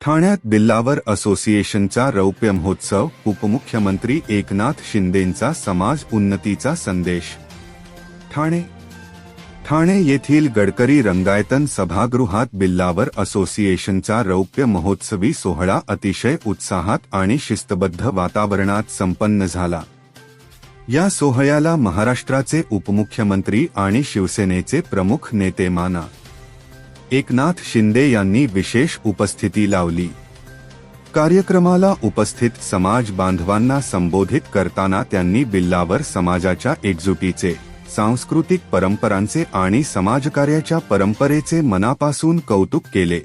ठाण्यात बिल्लावर असोसिएशनचा रौप्य महोत्सव उपमुख्यमंत्री एकनाथ शिंदेंचा समाज उन्नतीचा संदेश. ठाणे. ठाणे येथील गडकरी रंगायतन सभागृहात बिल्लावर असोसिएशनचा रौप्य महोत्सवी सोहळा अतिशय उत्साहात आणि शिस्तबद्ध वातावरणात संपन्न झाला. या सोहळ्याला महाराष्ट्राचे उपमुख्यमंत्री आणि शिवसेनेचे प्रमुख नेते माना. एकनाथ शिंदे यांनी विशेष उपस्थिती लावली. कार्यक्रमाला उपस्थित समाज बांधवांना संबोधित करताना त्यांनी बिल्लावर समाजाच्या एकजुटीचे सांस्कृतिक परंपरांचे आणि समाजकार्याच्या परंपरेचे मनापासून कौतुक केले.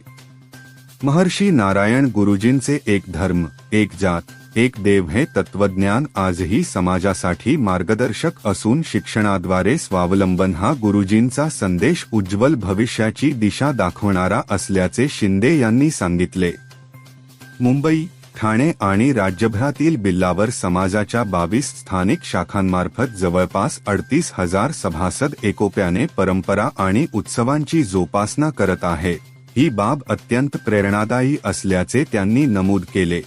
महर्षी नारायण गुरुजींचे एक धर्म एक जात एक देव हे तत्वज्ञान आजही समाजासाठी मार्गदर्शक असून शिक्षणाद्वारे स्वावलंबन हा गुरुजींचा संदेश उज्ज्वल भविष्याची दिशा दाखवणारा असल्याचे शिंदे यांनी सांगितले. मुंबई ठाणे आणि राज्यभरातील बिल्लावर समाजाच्या बावीस स्थानिक शाखांमार्फत जवळपास अडतीस हजार सभासद एकोप्याने परंपरा आणि उत्सवांची जोपासना करत आहे. ही बाब अत्यंत प्रेरणादायी असल्याचे त्यांनी नमूद केले.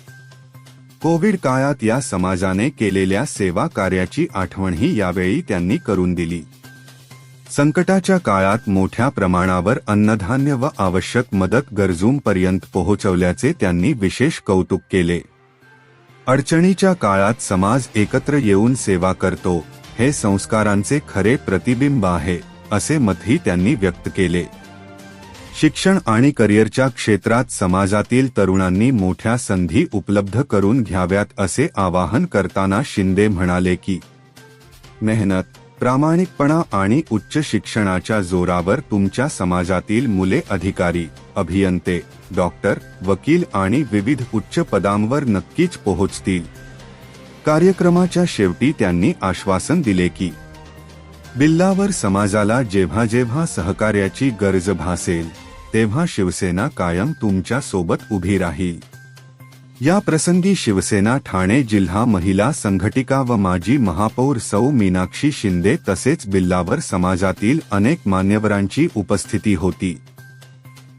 कोविड काळात या समाजाने केलेल्या सेवा कार्याची आठवणही यावेळी त्यांनी करून दिली. संकटाच्या काळात मोठ्या प्रमाणावर अन्नधान्य व आवश्यक मदत गरजूंपर्यंत पोहोचवल्याचे त्यांनी विशेष कौतुक केले. अडचणीच्या काळात समाज एकत्र येऊन सेवा करतो हे संस्कारांचे खरे प्रतिबिंब आहे असे मतही त्यांनी व्यक्त केले. शिक्षण आणि करिअरच्या क्षेत्रात समाजातील तरुणांनी मोठ्या संधी उपलब्ध करून घ्याव्यात असे आवाहन करताना शिंदे म्हणाले की मेहनत प्रामाणिकपणा आणि उच्च शिक्षणाच्या जोरावर तुमच्या समाजातील मुले अधिकारी अभियंते डॉक्टर वकील आणि विविध उच्च पदांवर नक्कीच पोहोचतील. कार्यक्रमाच्या शेवटी त्यांनी आश्वासन दिले की बिल्लावर समाजाला जेव्हा जेव्हा सहकार्याची गरज भासेल तेव्हा शिवसेना कायम तुमच्यासोबत उभी राहील या प्रसंगी शिवसेना ठाणे जिल्हा महिला संघटिका व माजी महापौर सौ मीनाक्षी शिंदे तसेच बिल्लावर समाजातील अनेक मान्यवरांची उपस्थिती होती.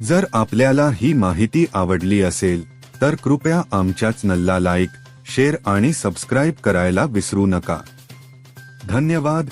जर आपल्याला ही माहिती आवडली असेल तर कृपया आमच्या चॅनलला लाईक शेअर आणि सबस्क्राईब करायला विसरू नका. धन्यवाद.